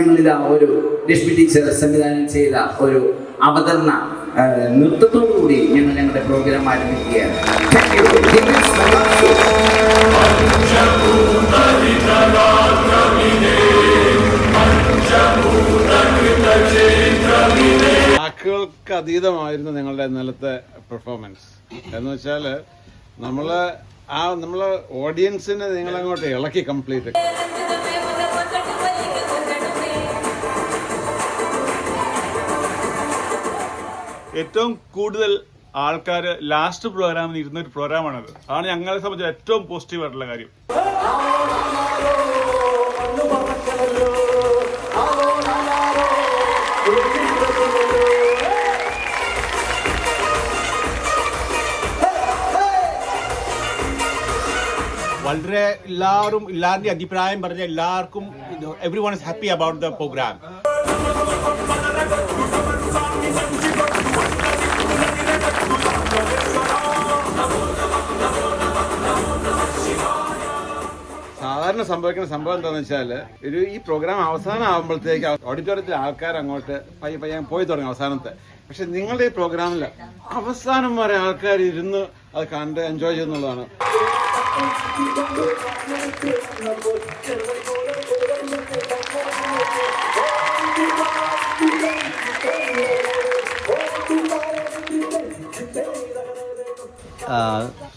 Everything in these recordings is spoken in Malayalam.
ഞങ്ങളിതാ ഒരു ലക്ഷ്മി ടീച്ചർ സംവിധാനം ചെയ്ത ഒരു അവതരണ ആ, നൃത്തത്തോടു കൂടി ഞങ്ങൾ ഞങ്ങളുടെ പ്രോഗ്രാം ആരംഭിക്കുകയാണ്. വാക്കുകൾക്ക് അതീതമായിരുന്നു നിങ്ങളുടെ ഇന്നലത്തെ പെർഫോമൻസ് എന്ന് വെച്ചാൽ നമ്മൾ ആ നമ്മൾ ഓഡിയൻസിനെ നിങ്ങളങ്ങോട്ട് ഇളക്കി കംപ്ലീറ്റ് ഏറ്റവും കൂടുതൽ ആൾക്കാർ ലാസ്റ്റ് പ്രോഗ്രാമിൽ ഇരുന്ന ഒരു പ്രോഗ്രാമാണത് അതാണ് ഞങ്ങളെ സംബന്ധിച്ച് ഏറ്റവും പോസിറ്റീവ് ആയിട്ടുള്ള കാര്യം. വളരെ എല്ലാവരും എല്ലാവരുടെയും അഭിപ്രായം പറഞ്ഞ എല്ലാവർക്കും every one is happy about the programme സാധാരണ സംഭവിക്കുന്ന സംഭവം എന്താണെന്ന് വെച്ചാൽ ഒരു ഈ പ്രോഗ്രാം അവസാനം ആകുമ്പോഴത്തേക്ക് ഓഡിറ്റോറിയത്തിൽ ആൾക്കാർ അങ്ങോട്ട് പയ്യെ പയ്യെ പോയി തുടങ്ങും അവസാനത്തെ. പക്ഷെ നിങ്ങളുടെ ഈ പ്രോഗ്രാമിൽ അവസാനം വരെ ആൾക്കാർ ഇരുന്ന് അത് കണ്ട് എൻജോയ് ചെയ്യുന്നുള്ളതാണ്.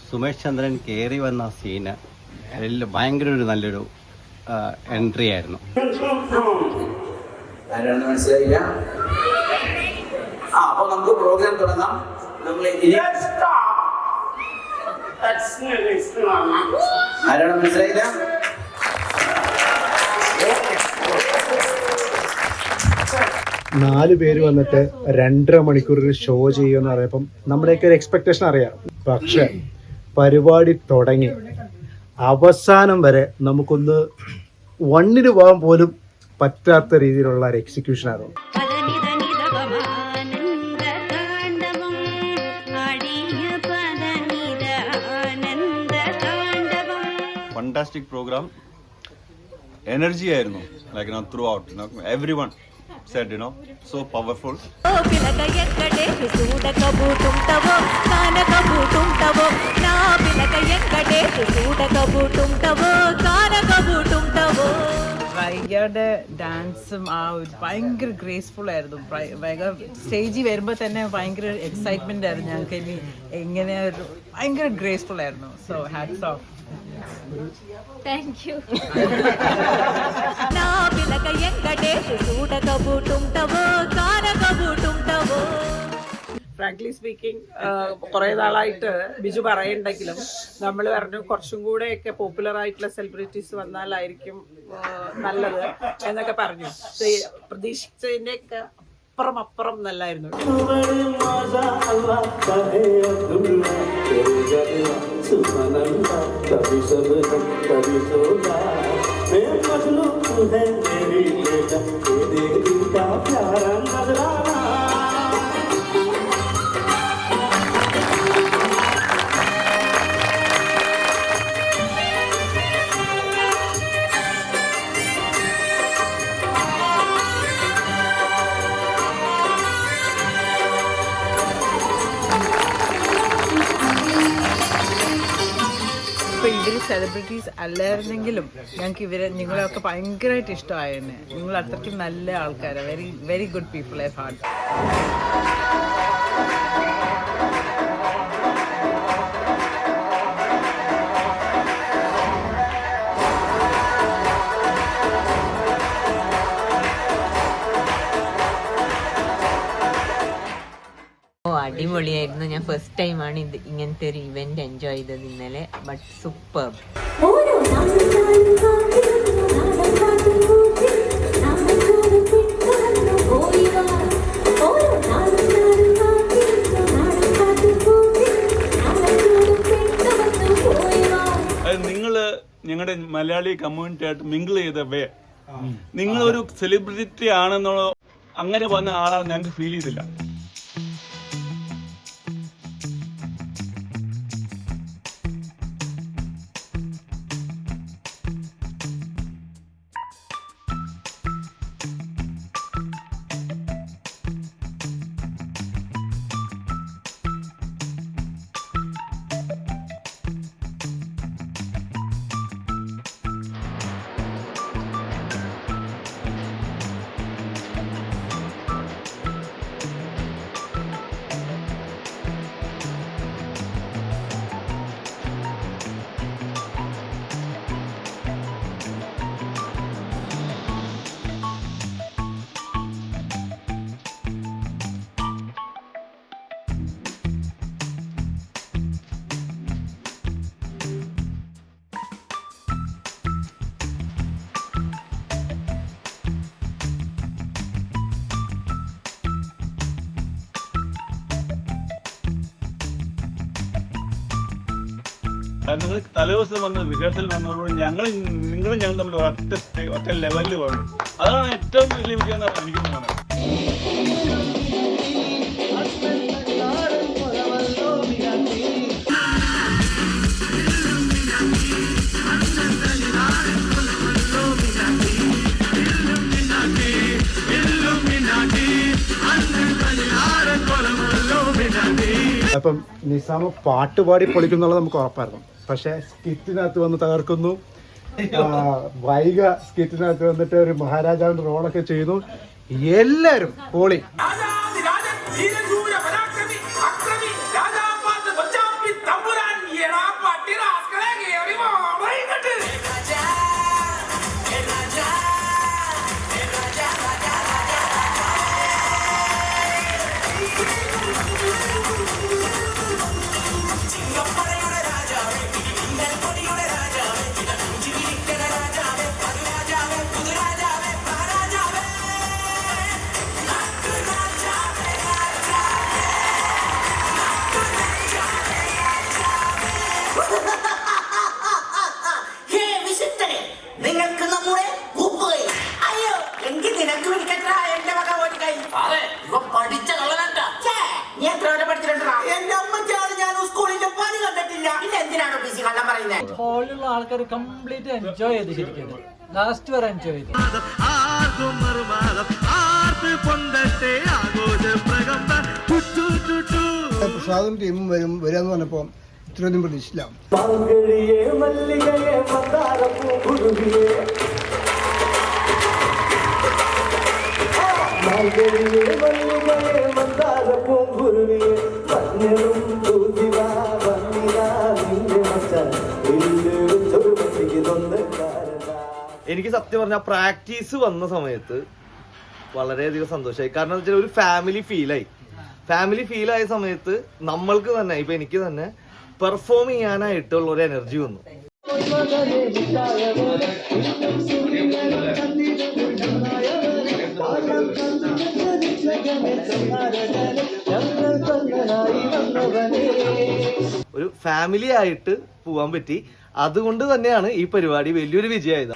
സുമേഷ് ചന്ദ്രൻ കയറി വന്ന സീന് എല്ലാം ഭയങ്കര ഒരു നല്ലൊരു എൻട്രി ആയിരുന്നു. ആരാണെന്ന് മനസ്സിലായില്ല? ആ അപ്പൊ നമുക്ക് പ്രോഗ്രാം തുടങ്ങാം. നമ്മൾ ആരാണ് മനസ്സിലായില്ല? നാല് പേര് വന്നിട്ട് രണ്ടര മണിക്കൂർ ഒരു ഷോ ചെയ്യുമെന്ന് അറിയപ്പം നമ്മുടെയൊക്കെ ഒരു എക്സ്പെക്ടേഷൻ അറിയാം. പക്ഷെ പരിപാടി തുടങ്ങി. അവസാനം വരെ നമുക്കൊന്ന് വണ്ണിന് പോകാൻ പോലും പറ്റാത്ത രീതിയിലുള്ള ഒരു എക്സിക്യൂഷൻ ആനന്ദതാണ്ഡവം ഫണ്ടാസ്റ്റിക് പ്രോഗ്രാം എനർജി ആയിരുന്നു like no throughout everyone said, you know, so powerful. വൈഗയുടെ ഡാൻസും ആ ഒരു ഭയങ്കര ഗ്രേസ്ഫുൾ ആയിരുന്നു. ഭയങ്കര സ്റ്റേജിൽ വരുമ്പോൾ തന്നെ ഭയങ്കര എക്സൈറ്റ്മെന്റ് ആയിരുന്നു. ഞങ്ങൾക്ക് ഇനി എങ്ങനെ ഭയങ്കര ഗ്രേസ്ഫുൾ ആയിരുന്നു. So hats off thank you frankly speaking കുറെ നാളായിട്ട് ബിജു പറയണ്ടെങ്കിലും നമ്മൾ പറഞ്ഞു കുറച്ചും കൂടെ ഒക്കെ പോപ്പുലർ ആയിട്ടുള്ള സെലിബ്രിറ്റീസ് വന്നാലായിരിക്കും നല്ലത് എന്നൊക്കെ പറഞ്ഞു. പ്രതീക്ഷിച്ചതിന്റെയൊക്കെ അപ്പുറം അപ്പുറം നല്ലായിരുന്നു ഇപ്പൊ സെലിബ്രിറ്റീസ് അല്ലായിരുന്നെങ്കിലും ഞങ്ങൾക്ക് ഇവരെ നിങ്ങളെയൊക്കെ ഭയങ്കരമായിട്ട് ഇഷ്ടമായെന്നെ നിങ്ങൾ അത്രയ്ക്കും നല്ല ആൾക്കാരാണ് very very good people I heart first ടൈമാണ് ഇത് ഇങ്ങനത്തെ ഒരു ഇവന്റ് എൻജോയ് ചെയ്തത് ഇന്നലെ. But super. നിങ്ങൾ ഞങ്ങളുടെ മലയാളി കമ്മ്യൂണിറ്റി ആയിട്ട് മിങ്കിൾ ചെയ്ത വേ. നിങ്ങൾ ഒരു സെലിബ്രിറ്റി ആണെന്നുള്ള അങ്ങനെ വന്ന ആളാണ് ഞങ്ങൾക്ക് ഫീൽ ചെയ്തില്ല. നിങ്ങൾ തലേദിവസം വന്ന റിഹേഴ്സൽ വന്നപ്പോൾ ഞങ്ങൾ നിങ്ങളും ഞങ്ങൾ തമ്മിൽ ഒറ്റ ഒറ്റ ലെവലിൽ വന്നു അതാണ് ഏറ്റവും വലിയ വിജയം എന്നാണ് എനിക്ക് തോന്നുന്നത്. അപ്പം നിസാമ പാട്ട് പാടി പൊളിക്കുന്നുള്ളത് നമുക്ക് ഉറപ്പായിരുന്നു. പക്ഷെ സ്കിറ്റിനകത്ത് വന്ന് തകർക്കുന്നു. വൈഗ സ്കിറ്റിനകത്ത് വന്നിട്ട് ഒരു മഹാരാജാവിന്റെ റോളൊക്കെ ചെയ്യുന്നു. എല്ലാരും പൊളി. ലാസ്റ്റ് വരെ എൻജോയ് ചെയ്തു പ്രസാദും ടീമും വരും വരാന്ന് പറഞ്ഞപ്പോ ഇത്രയൊന്നും പ്രതീക്ഷിച്ചില്ല. എനിക്ക് സത്യം പറഞ്ഞാൽ പ്രാക്ടീസ് വന്ന സമയത്ത് വളരെയധികം സന്തോഷമായി. കാരണം വെച്ചാൽ ഒരു ഫാമിലി ഫീലായി ഫാമിലി ഫീലായ സമയത്ത് നമ്മൾക്ക് തന്നെ ഇപ്പൊ എനിക്ക് തന്നെ പെർഫോം ചെയ്യാനായിട്ടുള്ള ഒരു എനർജി വന്നു. ഒരു ഫാമിലി ആയിട്ട് പോവാൻ പറ്റി. അതുകൊണ്ട് തന്നെയാണ് ഈ പരിപാടി വലിയൊരു വിജയമായത്.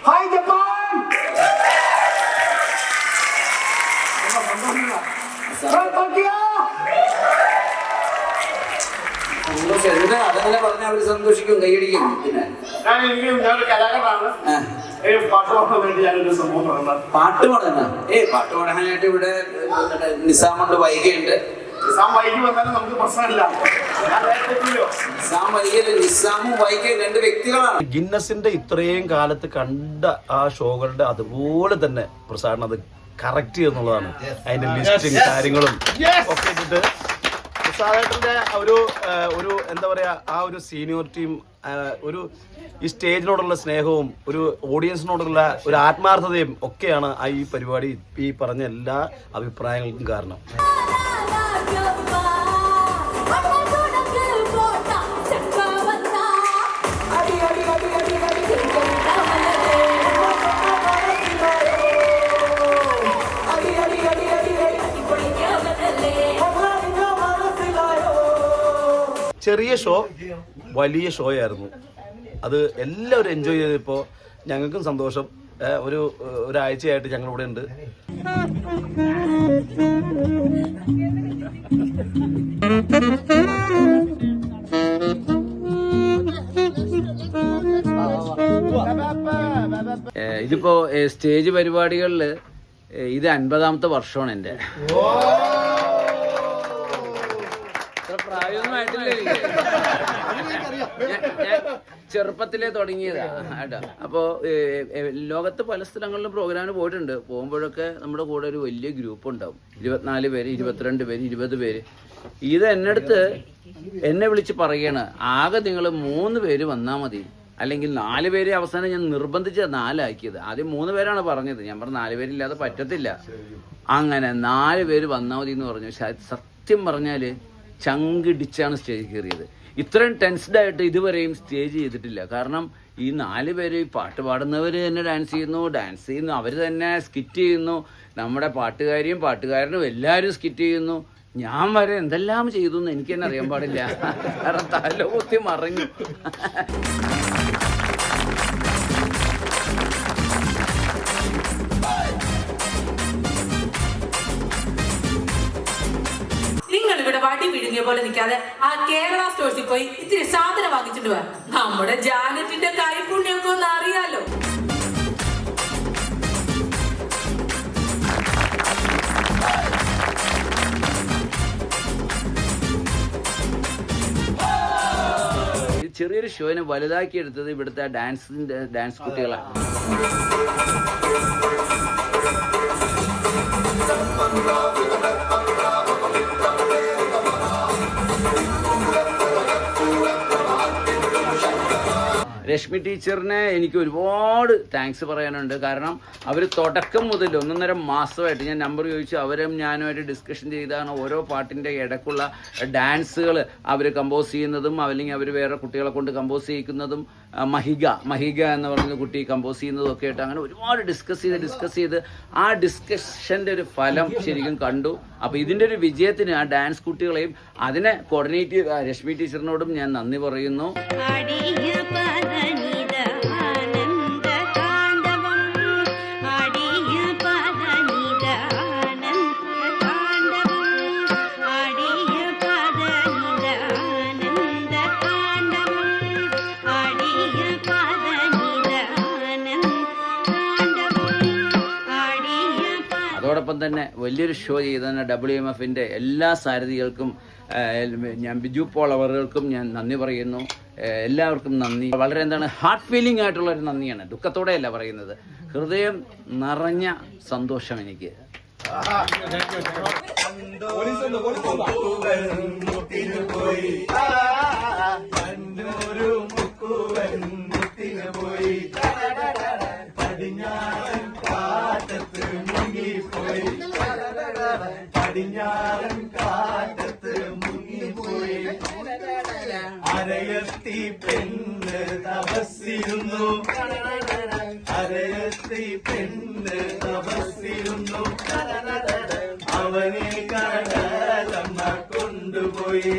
എന്തിനാ അതങ്ങനെ പറഞ്ഞാൽ അവർ സന്തോഷിക്കും കൈയടിക്കും പിന്നെ. പാട്ട് പാടുന്ന ഏ പാട്ട് പാടാനായിട്ട് ഇവിടെ നിസാമുണ്ട് വൈകയുണ്ട് നിസാം വൈകി വന്നാലും നമുക്ക് പ്രശ്നമില്ല. ഞാൻ നേരത്തെ എത്തില്ലോ. നിസാം വൈകയിൽ നിസാമും വൈകയും രണ്ട് വ്യക്തികളാണ്. ഗിന്നസിന്റെ ഇത്രയും കാലത്ത് കണ്ട ആ ഷോകളുടെ അതുപോലെ തന്നെ പ്രസാദ് അത് കറക്റ്റ് എന്നുള്ളതാണ് അതിന്റെ ലിസ്റ്റും കാര്യങ്ങളും ഒക്കെ ഇട്ടിട്ട് പ്രസാദേട്ടന്റെ ഒരു ഒരു എന്താ പറയുക ആ ഒരു സീനിയോറിറ്റിയും ഒരു ഈ സ്റ്റേജിനോടുള്ള സ്നേഹവും ഒരു ഓഡിയൻസിനോടുള്ള ഒരു ആത്മാർത്ഥതയും ഒക്കെയാണ് ആ ഈ പരിപാടി ഈ പറഞ്ഞ എല്ലാ അഭിപ്രായങ്ങൾക്കും കാരണം. ചെറിയ ഷോ വലിയ ഷോ ആയിരുന്നു. അത് എല്ലാവരും എൻജോയ് ചെയ്തപ്പോൾ ഞങ്ങൾക്കും സന്തോഷം. ഒരു ഒരാഴ്ചയായിട്ട് ഞങ്ങൾ ഇവിടെ ഉണ്ട് ഇതിപ്പോ സ്റ്റേജ് പരിപാടികളിൽ ഇത് അൻപതാമത്തെ വർഷമാണ് എന്റെ ഇത്ര പ്രായമൊന്നും ആയിട്ടില്ല എനിക്ക്. ഞാൻ- ഞാൻ ചെറുപ്പത്തിലേ തുടങ്ങിയതാ കേട്ടോ. അപ്പോൾ ലോകത്ത് പല സ്ഥലങ്ങളിലും പ്രോഗ്രാമിന് പോയിട്ടുണ്ട്. പോകുമ്പോഴൊക്കെ നമ്മുടെ കൂടെ ഒരു വലിയ ഗ്രൂപ്പ് ഉണ്ടാവും. ഇരുപത്തിനാല് പേര് ഇരുപത്തിരണ്ട് പേര് ഇരുപത് പേര്. ഇത് എന്നടുത്ത് എന്നെ വിളിച്ച് പറയാണ് ആകെ നിങ്ങൾ മൂന്ന് പേര് വന്നാൽ മതി. അല്ലെങ്കിൽ നാല് പേരെ അവസാനം ഞാൻ നിർബന്ധിച്ച് നാലാക്കിയത്. ആദ്യം മൂന്ന് പേരാണ് പറഞ്ഞത്. ഞാൻ പറഞ്ഞു നാല് പേരില്ലാതെ പറ്റത്തില്ല. അങ്ങനെ നാല് പേര് വന്നാൽ മതി എന്ന് പറഞ്ഞു സത്യം പറഞ്ഞാൽ ചങ്കിടിച്ചാണ് സ്റ്റേജ് കയറിയത്. ഇത്രയും ടെൻസ്ഡ് ആയിട്ട് ഇതുവരെയും സ്റ്റേജ് ചെയ്തിട്ടില്ല. കാരണം ഈ നാല് പേര് പാട്ട് പാടുന്നവർ തന്നെ ഡാൻസ് ചെയ്യുന്നു ഡാൻസ് ചെയ്യുന്നു അവർ തന്നെ സ്കിറ്റ് ചെയ്യുന്നു. നമ്മുടെ പാട്ടുകാരിയും പാട്ടുകാരനും എല്ലാവരും സ്കിറ്റ് ചെയ്യുന്നു. ഞാൻ വരെ എന്തെല്ലാം ചെയ്തു എന്ന് എനിക്ക് തന്നെ അറിയാൻ പാടില്ല. കാരണം തല കുത്തി മറിഞ്ഞു. വടി വിഴുങ്ങിയ പോലെ നിൽക്കാതെ ആ കേരള സ്റ്റോഴ്സിൽ പോയി ഇത്തിരി സാധനം വാങ്ങിച്ചിട്ട് വാ. നമ്മുടെ ജാനറ്റിന്റെ കൈപുണ്യമൊക്കെ ഒന്ന് അറിയാലോ. ചെറിയൊരു ഷോയിനെ വലുതാക്കി എടുത്തത് ഇവിടുത്തെ ഡാൻസിന്റെ ഡാൻസ് കുട്ടികളാണ്. രശ്മി ടീച്ചറിനെ എനിക്ക് ഒരുപാട് താങ്ക്സ് പറയാനുണ്ട്. കാരണം അവർ തുടക്കം മുതൽ ഒന്നൊന്നര മാസമായിട്ട് ഞാൻ നമ്പർ ചോദിച്ചു. അവരും ഞാനുമായിട്ട് ഡിസ്കഷൻ ചെയ്താണ്. ഓരോ പാട്ടിന്റെ ഇടയ്ക്കുള്ള ഡാൻസുകൾ അവർ കമ്പോസ് ചെയ്യുന്നതും അല്ലെങ്കിൽ അവർ വേറെ കുട്ടികളെ കൊണ്ട് കമ്പോസ് ചെയ്യിക്കുന്നതും മഹിക മഹിക എന്ന് പറയുന്ന കുട്ടി കമ്പോസ് ചെയ്യുന്നതും ഒക്കെ ആയിട്ട് അങ്ങനെ ഒരുപാട് ഡിസ്കസ് ചെയ്ത് ഡിസ്കസ് ചെയ്ത് ആ ഡിസ്കഷന്റെ ഒരു ഫലം ശരിക്കും കണ്ടു. അപ്പോൾ ഇതിന്റെ ഒരു വിജയത്തിന് ആ ഡാൻസ് കുട്ടികളെയും അതിനെ കോർഡിനേറ്റ് രശ്മി ടീച്ചറിനോടും ഞാൻ നന്ദി പറയുന്നു. തന്നെ വലിയൊരു ഷോ ചെയ്ത് തന്നെ ഡബ്ല്യു എം എഫിന്റെ എല്ലാ സാരഥികൾക്കും ഞാൻ ബിജു പോൾ ഞാൻ നന്ദി പറയുന്നു. എല്ലാവർക്കും നന്ദി. വളരെ എന്താണ് ഹാർട്ട് ഫീലിംഗ് ആയിട്ടുള്ള ഒരു നന്ദിയാണ്. ദുഃഖത്തോടെയല്ല പറയുന്നത്. ഹൃദയം നിറഞ്ഞ സന്തോഷം എനിക്ക്. അരയത്തി പെണ്ണ് തപസ്സിരുന്നു. അരയത്തി പെണ്ണ് തപസ്സിരുന്നു. അവനെ കടലമ്മ കൊണ്ടുപോയി.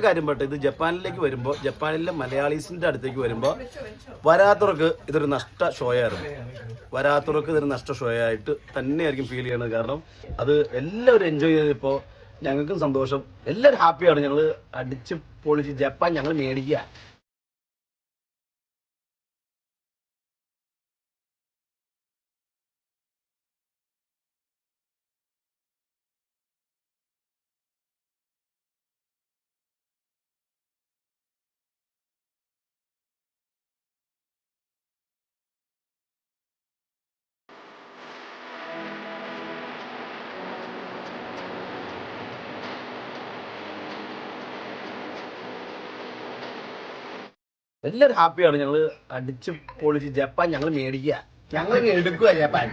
ഒറ്റ കാര്യം പെട്ട് ഇത് ജപ്പാനിലേക്ക് വരുമ്പോൾ ജപ്പാനിലെ മലയാളീസിന്റെ അടുത്തേക്ക് വരുമ്പോൾ വരാത്തവർക്ക് ഇതൊരു നഷ്ട ഷോ ആയിരുന്നു വരാത്തവർക്ക് ഇതൊരു നഷ്ട ഷോ ആയിട്ട് തന്നെയായിരിക്കും ഫീൽ ചെയ്യണത് കാരണം അത് എല്ലാവരും എൻജോയ് ചെയ്തപ്പോൾ ഞങ്ങൾക്കും സന്തോഷം. എല്ലാവരും ഹാപ്പിയാണ് ഞങ്ങൾ അടിച്ച് പൊളിച്ച് ജപ്പാൻ ഞങ്ങൾ മേടിക്കുക. എല്ലാവരും ഹാപ്പിയാണ്. ഞങ്ങൾ അടിച്ച് പൊളിച്ച് ജപ്പാൻ ഞങ്ങൾ മേടിക്കുക. ഞങ്ങൾ എടുക്കുക ജപ്പാൻ.